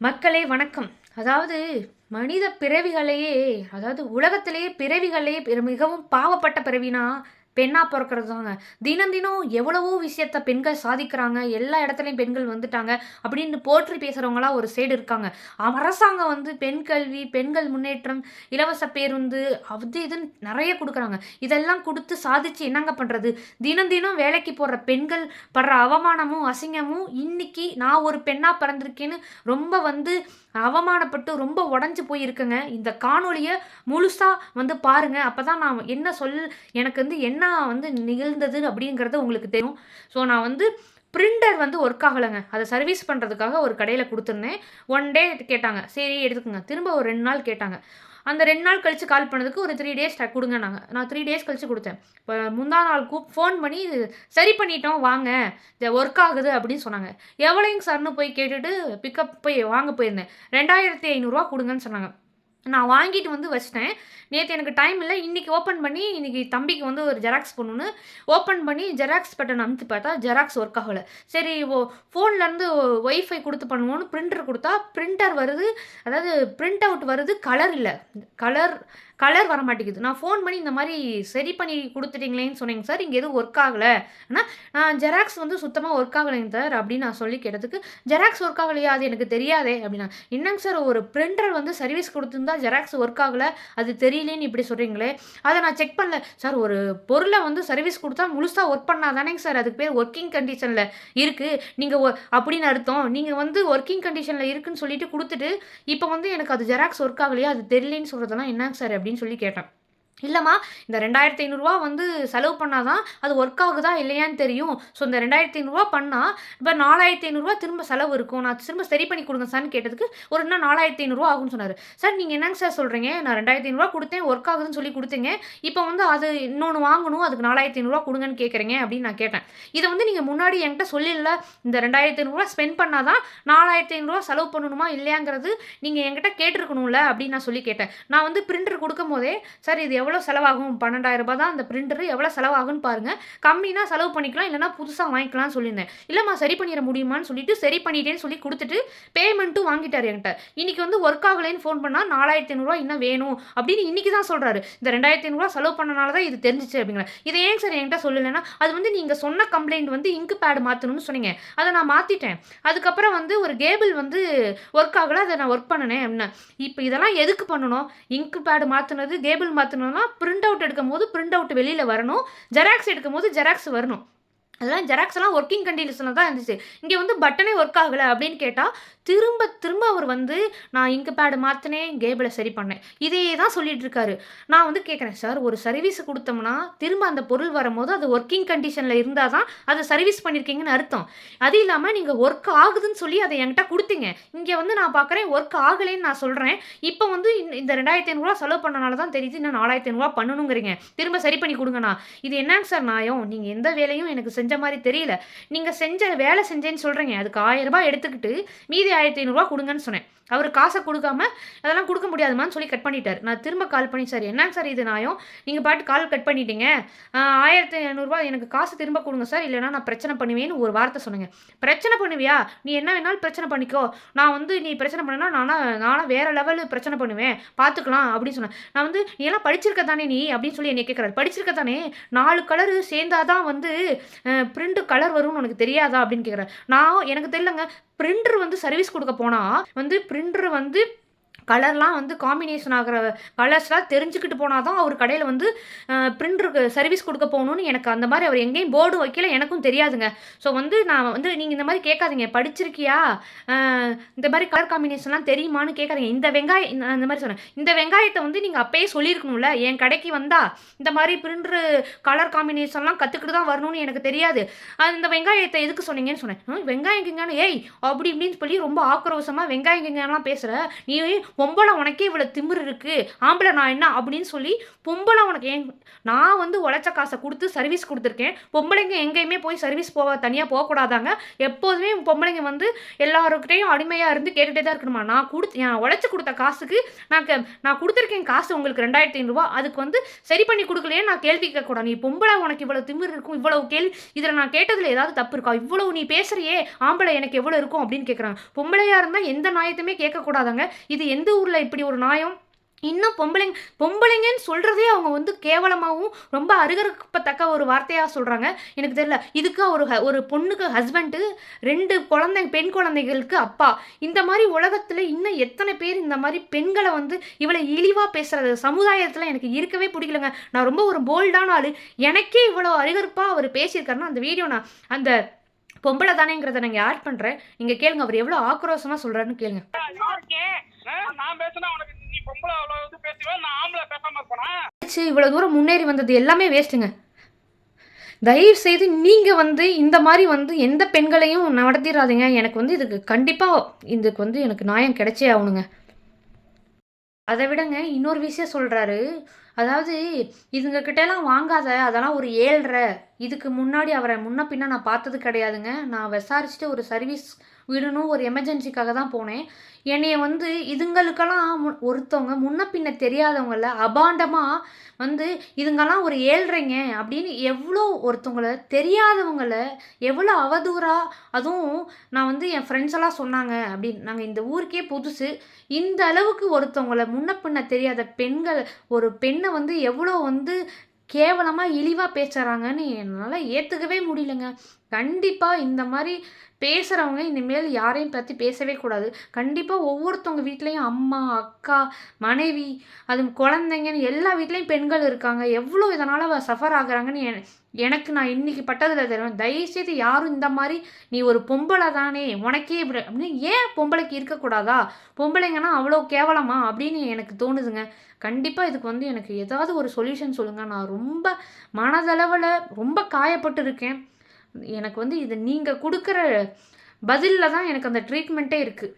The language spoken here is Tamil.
மக்களே வணக்கம். அதாவது மனித பிறவிகளையே அதாவது உலகத்திலேயே பிறவிகளையே மிகவும் பாவப்பட்ட பிறவினா பெண்ணாக பிறக்கிறது தாங்க தினம் தினம் எவ்வளவோ விஷயத்த பெண்கள் சாதிக்கிறாங்க. எல்லா இடத்துலையும் பெண்கள் வந்துட்டாங்க அப்படின்னு போற்றி பேசுகிறவங்களாம் ஒரு சைடு இருக்காங்க. அரசாங்கம் வந்து பெண் கல்வி பெண்கள் முன்னேற்றம் இலவச பேருந்து அது இதுன்னு நிறைய கொடுக்குறாங்க. இதெல்லாம் கொடுத்து சாதிச்சு என்னங்க பண்ணுறது தினம் தினம் வேலைக்கு போடுற பெண்கள் படுற அவமானமும் அசிங்கமும் இன்னைக்கு நான் ஒரு பெண்ணாக பிறந்திருக்கேன்னு ரொம்ப வந்து அவமானப்பட்டு ரொம்ப உடஞ்சி போயிருக்குங்க. இந்த காணொலியை முழுசாக வந்து பாருங்க. அப்போ தான் நான் என்ன சொல் எனக்கு வந்து என்ன வந்து நிகழ்ந்தது அப்படிங்கிறது உங்களுக்கு தெரியும். ஸோ நான் வந்து பிரிண்டர் வந்து ஒர்க் ஆகலைங்க. அதை சர்வீஸ் பண்ணுறதுக்காக ஒரு கடையில் கொடுத்துருந்தேன். ஒன் டே கேட்டாங்க. சரி எடுத்துக்கோங்க. திரும்ப ஒரு ரெண்டு நாள் கேட்டாங்க. அந்த ரெண்டு நாள் கழித்து கால் பண்ணதுக்கு ஒரு த்ரீ டேஸ் கொடுங்க நாங்கள் நான் த்ரீ டேஸ் கழித்து கொடுத்தேன். இப்போ முந்தா நாள் கூப் ஃபோன் பண்ணி இது சரி பண்ணிட்டோம் வாங்க. இது ஒர்க் ஆகுது அப்படின்னு சொன்னாங்க. எவ்வளோங்க சார்னு போய் கேட்டுட்டு பிக்கப் போய் வாங்க போயிருந்தேன். ரெண்டாயிரத்தி ஐநூறுரூவா கொடுங்கன்னு சொன்னாங்க. நான் வாங்கிட்டு வந்து வச்சிட்டேன். நேற்று எனக்கு டைம் இல்லை. இன்றைக்கி ஓப்பன் பண்ணி இன்றைக்கி தம்பிக்கு வந்து ஒரு ஜெராக்ஸ் பண்ணணுன்னு ஓப்பன் பண்ணி ஜெராக்ஸ் பட்டன் அமுத்தி பார்த்தா ஜெராக்ஸ் ஒர்க் ஆகலை. சரி ஓ ஃபோன்லேருந்து ஒய்ஃபை கொடுத்து பண்ணுவோன்னு பிரிண்டர் கொடுத்தா பிரிண்டர் வருது. அதாவது பிரிண்ட் அவுட் வருது கலர் இல்லை. கலர் கலர் வர மாட்டேங்குது நான் ஃபோன் பண்ணி இந்த மாதிரி சரி பண்ணி கொடுத்துட்டீங்களேன்னு சொன்னேங்க சார். இங்கே எதுவும் ஒர்க் ஆகலை. ஆனால் நான் ஜெராக்ஸ் வந்து சுத்தமாக ஒர்க் ஆகலைங்க சார் அப்படின்னு நான் சொல்லி கேட்டதுக்கு ஜெராக்ஸ் ஒர்க் ஆகலையா? அது எனக்கு தெரியாதே அப்படின்னா என்னங்க சார் ஒரு பிரிண்டர் வந்து சர்வீஸ் கொடுத்துருந்தா ஜெராக்ஸ் ஒர்க் ஆகலை? அது தெரியலேன்னு இப்படி சொல்கிறீங்களே அதை நான் செக் பண்ணல. சார் ஒரு பொருளை வந்து சர்வீஸ் கொடுத்தா முழுசாக ஒர்க் பண்ணால் தானேங்க சார்? அதுக்கு பேர் ஒர்க்கிங் கண்டிஷனில் இருக்குது நீங்கள் அப்படின்னு அர்த்தம். நீங்கள் வந்து ஒர்க்கிங் கண்டிஷனில் இருக்குன்னு சொல்லிட்டு கொடுத்துட்டு இப்போ வந்து எனக்கு அது ஜெராக்ஸ் ஒர்க் ஆகலையா? அது தெரியலேன்னு சொல்கிறதெல்லாம் என்னங்க சார் அப்படின்னு சொல்லி கேட்டேன். இல்லைம்மா இந்த ரெண்டாயிரத்தி ஐநூறுரூவா வந்து செலவு பண்ணால் தான் அது ஒர்க் ஆகுதா இல்லையான்னு தெரியும். ஸோ இந்த ரெண்டாயிரத்தி ஐநூறுரூவா பண்ணால் இப்போ நாலாயிரத்தி ஐநூறுரூவா திரும்ப செலவு இருக்கும். நான் திரும்ப சரி பண்ணி கொடுங்க சார்னு கேட்டதுக்கு ஒரு இன்னும் நாலாயிரத்தி ஐநூறுரூவா ஆகும்னு சொன்னார். சார் நீங்கள் என்னங்க சார் சொல்கிறீங்க நான் ரெண்டாயிரத்தி ஐநூறுரூவா கொடுத்தேன் ஒர்க் ஆகுதுன்னு சொல்லி கொடுத்தீங்க. இப்போ வந்து அது இன்னொன்று வாங்கணும் அதுக்கு நாலாயிரத்தி ஐநூறுரூவா கொடுங்கன்னு கேட்குறீங்க அப்படின்னு நான் கேட்டேன். இதை வந்து நீங்கள் முன்னாடி என்கிட்ட சொல்லிடல. இந்த ரெண்டாயிரத்தி ஐநூறுரூவா ஸ்பெண்ட் பண்ணால் தான் நாலாயிரத்தி ஐநூறுரூவா செலவு பண்ணணுமா இல்லையாங்கிறது நீங்கள் என்கிட்ட கேட்டிருக்கணும்ல அப்படின்னு நான் சொல்லி கேட்டேன். நான் வந்து பிரிண்டர் கொடுக்கும் போதே சார் இது எவ்வளோ செலவாகும்? பன்னெண்டாயிரம் ரூபாய் தான் அந்த பிரிண்டரு எவ்வளோ செலவாகும்னு பாருங்கள் கம்மினா செலவு பண்ணிக்கலாம் இல்லைனா புதுசாக வாங்கிக்கலாம்னு சொல்லியிருந்தேன். இல்லைம்மா சரி பண்ணிட முடியுமான்னு சொல்லிட்டு சரி பண்ணிட்டேன்னு சொல்லி கொடுத்துட்டு பேமெண்ட்டும் வாங்கிட்டார் என்கிட்ட. இன்னைக்கு வந்து ஒர்க் ஆகலைன்னு ஃபோன் பண்ணால் நாலாயிரத்தி ஐநூறுரூவா இன்னும் வேணும் அப்படின்னு இன்னைக்கு தான் சொல்கிறாரு இந்த ரெண்டாயிரத்தி ஐநூறுரூவா செலவு பண்ணனால தான் இது தெரிஞ்சிச்சு அப்படிங்கிற. இதை ஏன் சார் என்கிட்ட சொல்லலைன்னா அது வந்து நீங்கள் சொன்ன கம்ப்ளைண்ட் வந்து இங்கு பேடு மாற்றணும்னு சொன்னீங்க. அதை நான் மாற்றிட்டேன் அதுக்கப்புறம் வந்து ஒரு கேபிள் வந்து ஒர்க் ஆகலை அதை நான் ஒர்க் பண்ணினேன் என்ன இப்போ இதெல்லாம் எதுக்கு பண்ணணும்? இங்கு பேடு மாற்றினது கேபிள் மாற்றணும்னா பிரிண்ட் அவுட் எடுக்கும் போது பிரிண்ட் அவுட் வெளியில் வரணும். ஜெராக்ஸ் எடுக்கும் போது ஜெராக்ஸ் வரணும். அதெல்லாம் ஜெராக்ஸ் எல்லாம் ஒர்க்கிங் கண்டிஷனில் தான் இருந்துச்சு. இங்கே வந்து பட்டனே ஒர்க் ஆகலை அப்படின்னு கேட்டால் திரும்ப திரும்ப அவர் வந்து நான் இங்கு பேடு மாற்றினேன் கேபிளை சரி பண்ணேன். இதையே தான் சொல்லிட்டு இருக்காரு. நான் வந்து கேட்குறேன் சார் ஒரு சர்வீஸ் கொடுத்தோம்னா திரும்ப அந்த பொருள் வரும்போது அது ஒர்க்கிங் கண்டிஷனில் இருந்தால் தான் அதை சர்வீஸ் பண்ணியிருக்கீங்கன்னு அர்த்தம். அது இல்லாமல் நீங்கள் ஒர்க் ஆகுதுன்னு சொல்லி அதை என்கிட்ட கொடுத்தீங்க. இங்கே வந்து நான் பார்க்குறேன் ஒர்க் ஆகலைன்னு நான் சொல்கிறேன் இப்போ வந்து இந்த- இந்த ரெண்டாயிரத்தி ஐநூறுரூவா செலவு பண்ணனால தான் தெரியுது இன்னும் நாலாயிரத்தி ஐநூறுரூவா பண்ணணுங்கிறீங்க திரும்ப சரி பண்ணி கொடுங்கண்ணா. இது என்னங்க சார் நியாயம்? நீங்கள் எந்த வேலையும் எனக்கு செஞ்ச மாதிரி தெரியல. நீங்கள் செஞ்ச வேலை செஞ்சேன்னு சொல்கிறீங்க அதுக்கு ஆயிரம் ரூபாய் எடுத்துக்கிட்டு மீதி ஆயிரத்தி ஐநூறுரூவா கொடுங்கன்னு சொன்னேன். அவர் காசை கொடுக்காம அதெல்லாம் கொடுக்க முடியாதுமான்னு சொல்லி கட் பண்ணிட்டார். நான் திரும்ப கால் பண்ணி சார் என்னங்க சார் இது நாயும் நீங்கள் பாட்டு கால் கட் பண்ணிட்டீங்க. ஆயிரத்தி ஐநூறுரூவா எனக்கு காசு திரும்ப கொடுங்க சார். இல்லைனா நான் பிரச்சனை பண்ணுவேன்னு ஒரு வார்த்தை சொன்னேங்க. பிரச்சனை பண்ணுவியா? நீ என்ன வேணாலும் பிரச்சனை பண்ணிக்கோ. நான் வந்து நீ பிரச்சனை பண்ணனா நானா நானும் வேறு லெவலு பிரச்சனை பண்ணுவேன். பார்த்துக்கலாம் அப்படின்னு சொன்னேன். நான் வந்து நீ எல்லாம் படிச்சிருக்க தானே நீ? அப்படின்னு சொல்லி என்னை கேட்குறாரு படிச்சிருக்க தானே நாலு கலரு சேர்ந்தாதான் வந்து பிரிண்ட் கலர் வரும்னு உனக்கு தெரியாதா அப்படின்னு கேட்குறேன் நான் எனக்கு தெரியலங்க. பிரிண்டர் வந்து சர்வீஸ் கொடுக்க போனால் வந்து பிரிண்டர் வந்து கலர்லாம் வந்து காம்பினேஷன் ஆகிற கலர்ஸ்லாம் தெரிஞ்சுக்கிட்டு போனால் தான் அவர் கடையில் வந்து பிரிண்டருக்கு சர்வீஸ் கொடுக்க போகணும்னு எனக்கு அந்த மாதிரி அவர் எங்கேயும் போர்டு வைக்கல எனக்கும் தெரியாதுங்க. ஸோ வந்து நான் வந்து நீங்கள் இந்த மாதிரி கேட்காதீங்க. படிச்சிருக்கியா? இந்த மாதிரி கலர் காம்பினேஷன்லாம் தெரியுமான்னு கேட்காதீங்க. இந்த வெங்காயம் இந்த மாதிரி சொன்னேன் இந்த வெங்காயத்தை வந்து நீங்கள் அப்பயே சொல்லியிருக்கணும்ல. என் கடைக்கு வந்தா இந்த மாதிரி பிரிண்டரு கலர் காம்பினேஷன்லாம் கற்றுக்கிட்டு தான் வரணும்னு எனக்கு தெரியாது. அது இந்த வெங்காயத்தை எதுக்கு சொன்னீங்கன்னு சொன்னேன். வெங்காயம் கிங்கானு ஏய் அப்படி இப்படின்னு சொல்லி ரொம்ப ஆக்ரோஷமாக வெங்காயம் கிங்கானலாம் பேசுகிற நீ பொம்பளை உனக்கே இவ்வளோ திமிர் இருக்குது ஆம்பளை நான் என்ன? அப்படின்னு சொல்லி பொம்பளை உனக்கு ஏன் நான் வந்து உழைச்ச காசை கொடுத்து சர்வீஸ் கொடுத்துருக்கேன். பொம்பளைங்க எங்கேயுமே போய் சர்வீஸ் போக தனியாக போகக்கூடாதாங்க எப்போதுமே பொம்பளைங்க வந்து எல்லாருக்கிட்டையும் அடிமையாக இருந்து கேட்டுகிட்டே தான் இருக்கணுமா? நான் கொடுத்து நான் உழைச்சி கொடுத்த காசுக்கு நான் நான் கொடுத்துருக்கேன் காசு உங்களுக்கு ரெண்டாயிரத்தி ஐநூறுரூவா அதுக்கு வந்து சரி பண்ணி கொடுக்கலையே நான் கேள்வி கேட்கக்கூடாது நீ பொம்பளை உனக்கு இவ்வளோ திமிர் இருக்கும் இவ்வளவு கேள்வி இதில் நான் கேட்டதில் ஏதாவது தப்பு இருக்கா? இவ்வளோ நீ பேசுகிறியே ஆம்பளை எனக்கு எவ்வளோ இருக்கும் அப்படின்னு கேட்குறாங்க பொம்பளையாக இருந்தால் எந்த நியாயத்தையுமே கேட்கக்கூடாதாங்க இது எந்த ஊரில் இப்படி ஒரு நாயம்? இன்னும் பொம்பளைங்க பொம்பளைங்கன்னு சொல்கிறதே அவங்க வந்து கேவலமாகவும் ரொம்ப அருகருப்பத்தக்க ஒரு வார்த்தையாக சொல்கிறாங்க எனக்கு தெரியல. இதுக்கு ஒரு ஹ- ஒரு பொண்ணுக்கு ஹஸ்பண்டு ரெண்டு குழந்தை பெண் குழந்தைகளுக்கு அப்பா. இந்த மாதிரி உலகத்தில் இன்னும் எத்தனை பேர் இந்த மாதிரி பெண்களை வந்து இவ்வளோ இழிவாக பேசுகிறது சமுதாயத்தில் எனக்கு இருக்கவே பிடிக்கலங்க. நான் ரொம்ப ஒரு போல்டான ஆள். எனக்கே இவ்வளோ அருகருப்பாக அவர் பேசியிருக்காருன்னா அந்த வீடியோ நான் அந்த பொம்பளை தானேங்கிறத நான் ஆட் பண்ணுறேன் நீங்கள் கேளுங்க அவர் எவ்வளோ ஆக்ரோஷமாக சொல்கிறாருன்னு கேளுங்க. நான் பேசினா உனக்கு நீ பொம்பளை அவ்வளோ இது பேசுவேன் நான் ஆம்பளை பேசாம இருப்பேனா இவ்வளோ தூரம் முன்னேறி வந்தது எல்லாமே வேஸ்ட்டுங்க தயவு செய்து நீங்கள் வந்து இந்த மாதிரி வந்து எந்த பெண்களையும் நடத்திடாதீங்க எனக்கு வந்து இதுக்கு கண்டிப்பாக இதுக்கு வந்து எனக்கு நியாயம் கிடைச்சே ஆகணுங்க. அதை விடங்க இன்னொரு விஷயம் சொல்கிறாரு அதாவது இதுங்க கிட்டலாம் வாங்காத. அதெல்லாம் ஒரு ஏழ்ற. இதுக்கு முன்னாடி அவரை முன்ன பின்ன நான் பார்த்தது கிடையாதுங்க. நான் விசாரிச்சுட்டு ஒரு சர்வீஸ் விடணும் ஒரு எமர்ஜென்சிக்காக தான் போனேன். என்னைய வந்து இதுங்களுக்கெல்லாம் ஒருத்தவங்க முன்ன பின்ன தெரியாதவங்கள அபாண்டமாக வந்து இதுங்கெல்லாம் ஒரு ஏழ்றைங்க அப்படின்னு எவ்வளோ ஒருத்தவங்கள தெரியாதவங்கள எவ்வளோ அவதூறாக அதுவும் நான் வந்து என் ஃப்ரெண்ட்ஸ் எல்லாம் சொன்னாங்க அப்படின்னு. நாங்கள் இந்த ஊருக்கே புதுசு. இந்த அளவுக்கு ஒருத்தவங்கள முன்ன பின்ன தெரியாத பெண்கள் ஒரு பெண்ணை வந்து எவ்வளோ வந்து கேவலமாக இழிவாக பேசுகிறாங்கன்னு என்னால் ஏற்றுக்கவே முடியலங்க. கண்டிப்பாக இந்த மாதிரி பேசுகிறவங்க இனிமேல் யாரையும் பற்றி பேசவே கூடாது. கண்டிப்பாக ஒவ்வொருத்தவங்க வீட்லேயும் அம்மா அக்கா மனைவி அது குழந்தைங்கன்னு எல்லா வீட்லேயும் பெண்கள் இருக்காங்க. எவ்வளோ இதனால் சஃபர் ஆகுறாங்கன்னு எனக்கு நான் இன்னைக்கு பட்டதில் தெரியும். தயவுசெய்து யாரும் இந்த மாதிரி நீ ஒரு பொம்பளை தானே உனக்கே இப்படி அப்படின்னு ஏன் பொம்பளைக்கு இருக்கக்கூடாதா பொம்பளைங்கன்னா அவ்வளோ கேவலமா அப்படின்னு எனக்கு தோணுதுங்க. கண்டிப்பாக இதுக்கு வந்து எனக்கு ஏதாவது ஒரு சொல்யூஷன் சொல்லுங்கள் நான் ரொம்ப மனதளவில் ரொம்ப காயப்பட்டு இருக்கேன். எனக்கு வந்து இது நீங்கள் கொடுக்குற பதிலில் தான் எனக்கு அந்த ட்ரீட்மெண்ட்டே இருக்குது